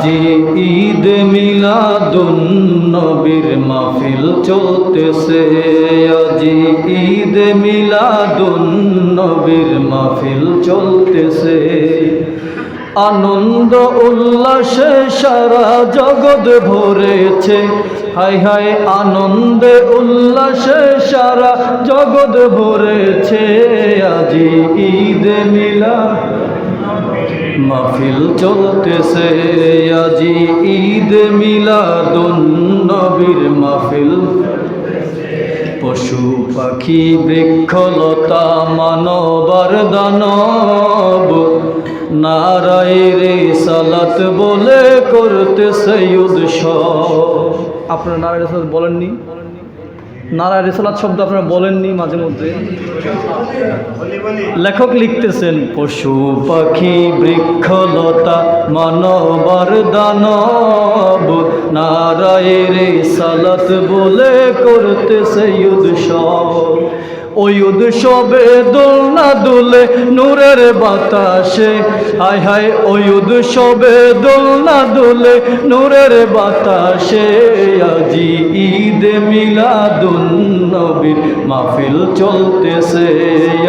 আজি ঈদ মিলাদুন নবীর মাহফিল চলতেছে। আজি ঈদ মিলাদুন নবীর মাহফিল চলতেছে। আনন্দ উল্লাসে সারা জগৎ ভরেছে। হাই হাই, আনন্দে উল্লাসে সারা জগৎ ভরেছে। আজি ঈদ মিলা মাহফিল চলতেছে আজি ঈদ মিলাদুন নবীর মাহফিল। পশু পাখি বৃক্ষলতা মানবার দানব। সালাত বলে করতেছে উৎসব। আপনারা নারায় সালাত বলেননি? নারায় রেসালাত শব্দ আপনারা বলেননি মাঝে মধ্যে। লেখক লিখতেছেন, পশু পাখি বৃক্ষলতা মানবার দানব, নারায় সালাত বলে করতেছে উৎসব ওই উৎসবে দোলনা দুলে নূরের বাতাসে। হায় হায়, ওই উৎসবে দোলনা দুলে নূরের বাতাসে। আজি ঈদ মিলাদুন নবীর মাহফিল চলতেছে।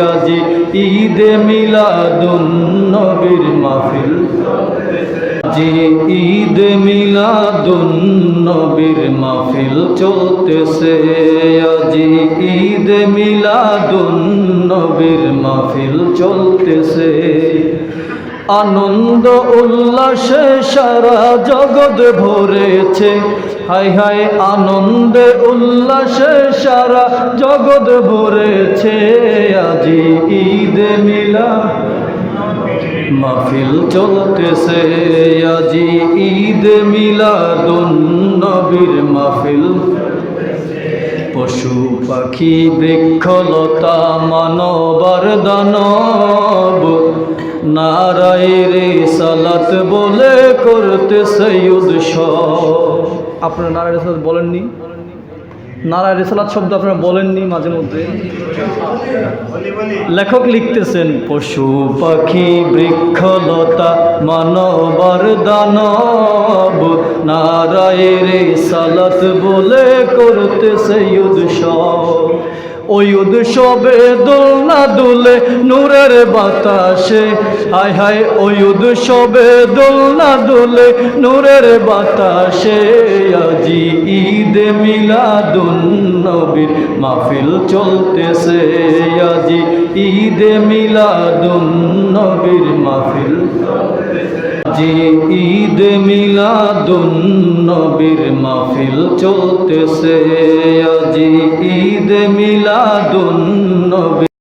আজি ঈদ মিলাদুন নবীর মাহফিল জি ঈদ মিলাদুন নবীর মাহফিল চলতেছে। আজি ঈদ মিলাদুন নবীর মাহফিল চলতেছে। আনন্দ উল্লাসে সারা জগৎ ভরেছে। হাই হাই, আনন্দে উল্লাসে সারা জগৎ ভরেছে। আজি ঈদ মিলা মাহফিল চলতেছে আজি ঈদ মিলাদুন নবীর মাহফিল। পশু পাখি বৃক্ষলতা মানবার দানব। নারায় রে সালাত বলে করতেছে উৎসব। আপনারা নারায় সালাত বলেননি? নারায় রেসালাত শব্দ আপনারা বলেননি মাঝে মধ্যে। লেখক লিখতেছেন, পশু পাখি বৃক্ষলতা মানবর দানব, নারায় সালাত বলে করতেছে উৎসব। ওই উৎসবে দোলনা দুলে নূরের বাতাসে। হায় হায়, ওই উৎসবে দোলনা দুলে নূরের বাতাসে। আজি ঈদ মিলাদুন নবীর মাহফিল চলতেছে। আজি ঈদ মিলাদুন নবীর মাহফিল জি ঈদ মিলাদুন নবীর মাহফিল চলতেছে আজি ঈদ মিলাদুন নবী